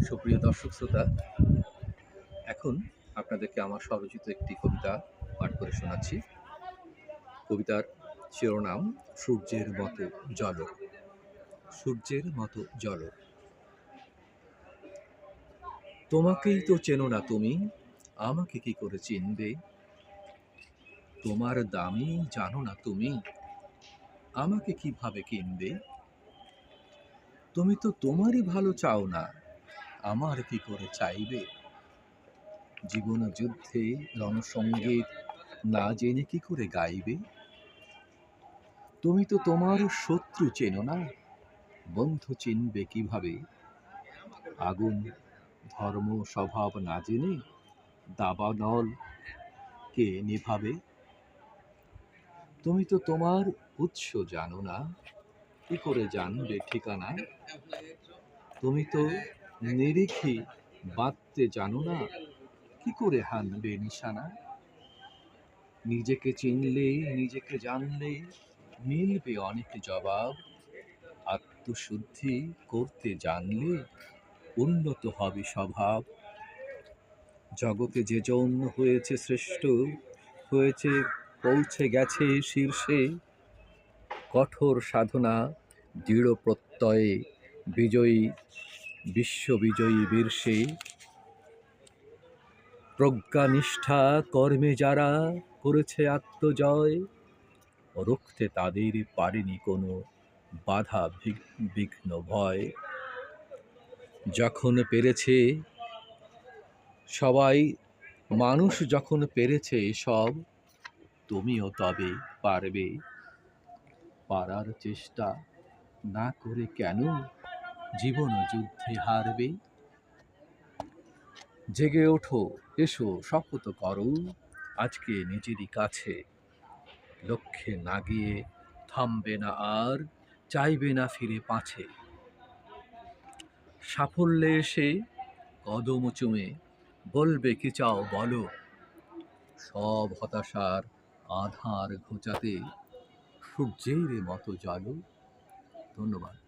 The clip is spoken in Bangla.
সুপ্রিয় দর্শক শ্রোতা, এখন আপনাদেরকে আমার স্বরচিত একটি কবিতা পাঠ করে শোনাচ্ছি। কবিতার শিরোনাম, সূর্যের মতো জল। সূর্যের মতো জল। তোমাকেই তো চেনো না তুমি, আমাকে কি করে চিনবে? তোমার দামই জানো না তুমি, আমাকে কীভাবে কিনবে? তুমি তো তোমারই ভালো চাও না আমার কি করে চাইবে? জীবন যুদ্ধে রণসঙ্গীত না জেনে কি করে গাইবে? তুমি তো তোমার শত্রু চেনো না। বন্ধু চিনবে কীভাবে? আগুন, ধর্ম, স্বভাব না জেনে দাবা দাবানল কে নিভাবে? তুমি তো তোমার উৎস জানো না। কি করে জানবে ঠিকানা তুমি তো নিরিখে বাঁধতে জানো না, কি করে হানবে নিশানা? নিজেকে চিনলে, নিজেকে জানলে মিলবে অনেক জবাব। আত্মশুদ্ধি করতে জানলে উন্নত হবে স্বভাব। জগতে যে জন্য হয়েছে শ্রেষ্ঠ, হয়েছে, পৌঁছে গেছে শীর্ষে। কঠোর সাধনা, দৃঢ় প্রত্যয়ে বিজয়ী বিশ্ববিজয়ী বীরসে। প্রজ্ঞানিষ্ঠা কর্মে যারা করেছে আত্মজয়, রুখতে তাদের পারেনি কোনো বাধা বিঘ্ন ভয়। যখন পেরেছে সবাই, মানুষ যখন পেরেছে সব, তুমিও তবে পারবে। পারার চেষ্টা না করে কেন? জীবন যুদ্ধে হারবে। জেগে ওঠো, এসো, শপথ করো। আজকে নিজেরই কাছে। লক্ষ্যে না গিয়ে থামবে না আর, চাইবে না ফিরে পাছে। সাফল্যে এসে কদম চুমে, বলবে কি চাও বলো। সব হতাশার আধার ঘোচাতে সূর্যের মতো জল। ধন্যবাদ।